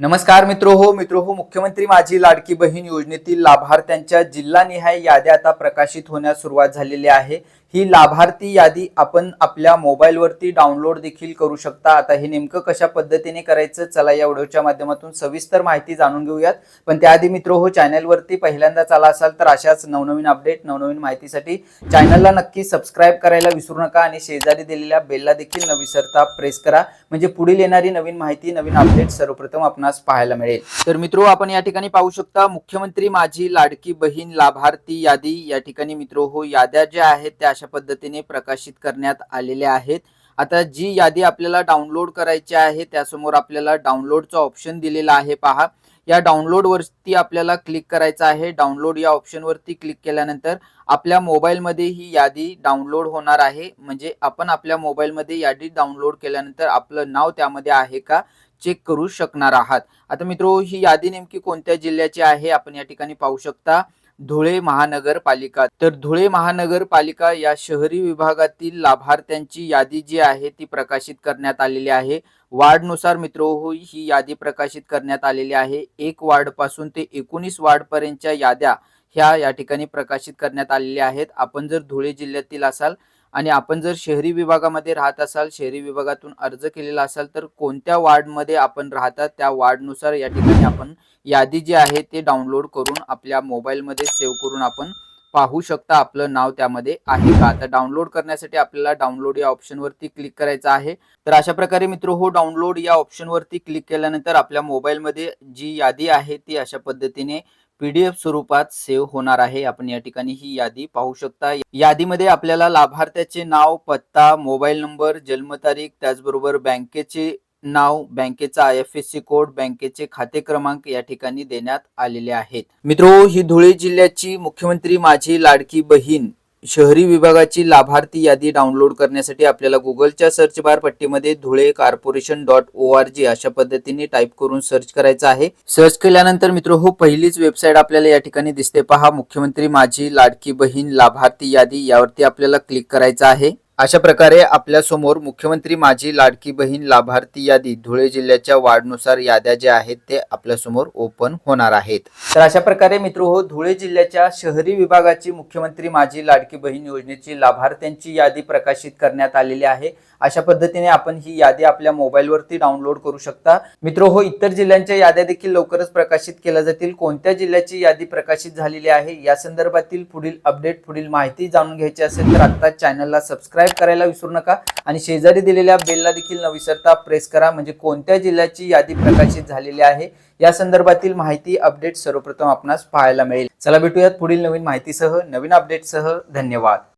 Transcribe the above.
नमस्कार मित्रो हो मित्रो हो मुख्यमंत्री माझी लाडकी बहीण योजनेतील लाभार्थ्यांच्या जिल्हानिहाय याद्या आता प्रकाशित होण्यास सुरुवात झालेली आहे. ही लाभार्थी यादी आपण आपल्या मोबाईलवरती डाउनलोड देखील करू शकता. आता हे नेमकं कशा पद्धतीने करायचं? चला या व्हिडिओच्या माध्यमातून सविस्तर माहिती जाणून घेऊयात. पण त्याआधी मित्र हो चॅनलवरती पहिल्यांदाच आला असाल तर अशाच नवनवीन अपडेट नवनवीन माहितीसाठी चॅनलला नक्की सबस्क्राईब करायला विसरू नका आणि शेजारी दिलेल्या बेलला देखील न विसरता प्रेस करा. म्हणजे पुढील येणारी नवीन माहिती नवीन अपडेट सर्वप्रथम आपणास पाहायला मिळेल. तर मित्रो हो, आपण या ठिकाणी पाहू शकता मुख्यमंत्री माझी लाडकी बहीण लाभार्थी यादी. या ठिकाणी मित्रो हो याद्या ज्या आहेत त्या अशा पद्धतीने प्रकाशित करण्यात आलेल्या आहेत. आता जी यादी आपल्याला डाउनलोड करायची आहे त्यासमोर आपल्याला डाउनलोडचा ऑप्शन दिलेला आहे पहा. या डाउनलोडवरती आपल्याला क्लिक करायचं आहे. डाउनलोड या ऑप्शनवरती क्लिक केल्यानंतर आपल्या मोबाईलमध्ये ही यादी डाउनलोड होणार आहे. म्हणजे आपण आपल्या मोबाईलमध्ये यादी डाउनलोड केल्यानंतर आपलं नाव त्यामध्ये आहे का चेक करू शकणार आहात. आता मित्रो ही यादी नेमकी कोणत्या जिल्ह्याची आहे? आपण या ठिकाणी पाहू शकता. धुळे महानगरपालिका. तर धुळे महानगरपालिका या शहरी विभागातील लाभार्थ्यांची यादी जी आहे ती प्रकाशित करण्यात आलेली आहे. वार्डनुसार मित्रो हो, ही यादी प्रकाशित करण्यात आलेली आहे. एक वार्डपासून ते एकोणीस वार्ड पर्यंतच्या याद्या ह्या या ठिकाणी प्रकाशित करण्यात आलेल्या आहेत. आपण जर धुळे जिल्ह्यातील असाल आणि आपण जर शहरी विभागामध्ये राहत असाल शहरी विभागातून अर्ज केलेला असाल तर कोणत्या वार्डमध्ये आपण राहतात त्या वार्डनुसार या ठिकाणी आपण यादी जी आहे ते डाउनलोड करून आपल्या मोबाईलमध्ये सेव्ह करून आपण पाहू शकता. आपलं नाव त्यामध्ये आहे का? आता डाउनलोड करण्यासाठी आपल्याला डाउनलोड या ऑप्शनवरती क्लिक करायचं आहे. तर अशा प्रकारे मित्र हो डाउनलोड या ऑप्शनवरती क्लिक केल्यानंतर आपल्या मोबाईलमध्ये जी यादी आहे ती अशा पद्धतीने पीडीएफ स्वरूपात सेव्ह होणार आहे. आपण या ठिकाणी ही यादी पाहू शकता. यादीमध्ये आपल्याला लाभार्थ्याचे नाव पत्ता मोबाईल नंबर जन्मतारीख त्याचबरोबर बँकेचे नाव बँकेचा I F S C code बँकेचे खाते क्रमांक या ठिकाणी देण्यात आलेले आहेत. मित्रो ही धुळे जिल्ह्याची मुख्यमंत्री माझी लाडकी बहीण शहरी विभागाची लाभार्थी यादी डाउनलोड करण्यासाठी आपल्याला गुगलच्या search bar पट्टीमध्ये Dhule corporation dot O R G अशा पद्धतीने टाईप करून सर्च करायचं आहे. सर्च केल्यानंतर मित्र हो पहिलीच वेबसाईट आपल्याला या ठिकाणी दिसते. पहा मुख्यमंत्री माझी लाडकी बहीण लाभार्थी यादी यावरती आपल्याला क्लिक करायचं आहे. अशा प्रकारे आपल्यासमोर मुख्यमंत्री माझी लाडकी बहीण लाभार्थी यादी धुळे जिल्ह्याच्या वार्डनुसार याद्या ज्या आहेत ते आपल्यासमोर ओपन होणार आहेत. तर अशा प्रकारे मित्र हो धुळे जिल्ह्याच्या शहरी विभागाची मुख्यमंत्री माझी लाडकी बहीण योजनेची लाभार्थ्यांची यादी प्रकाशित करण्यात आलेली आहे. अशा पद्धतीने आपण ही यादी आपल्या मोबाईलवरती डाउनलोड करू शकता. मित्र हो इतर जिल्ह्यांच्या याद्या देखील लवकरच प्रकाशित केल्या जातील. कोणत्या जिल्ह्याची यादी प्रकाशित झालेली आहे या संदर्भातील पुढील अपडेट पुढील माहिती जाणून घ्यायची असेल तर आता चॅनलला सबस्क्राईब करायला विसरू नका. आणि शेजारी दिलेल्या बेलला देखील न विसरता प्रेस करा. म्हणजे कोणत्या जिल्ह्याची यादी प्रकाशित झालेली आहे या संदर्भातील माहिती अपडेट सर्वप्रथम आपणास पाहायला मिळेल. चला भेटूयात पुढील नवीन माहितीसह नवीन अपडेटसह धन्यवाद.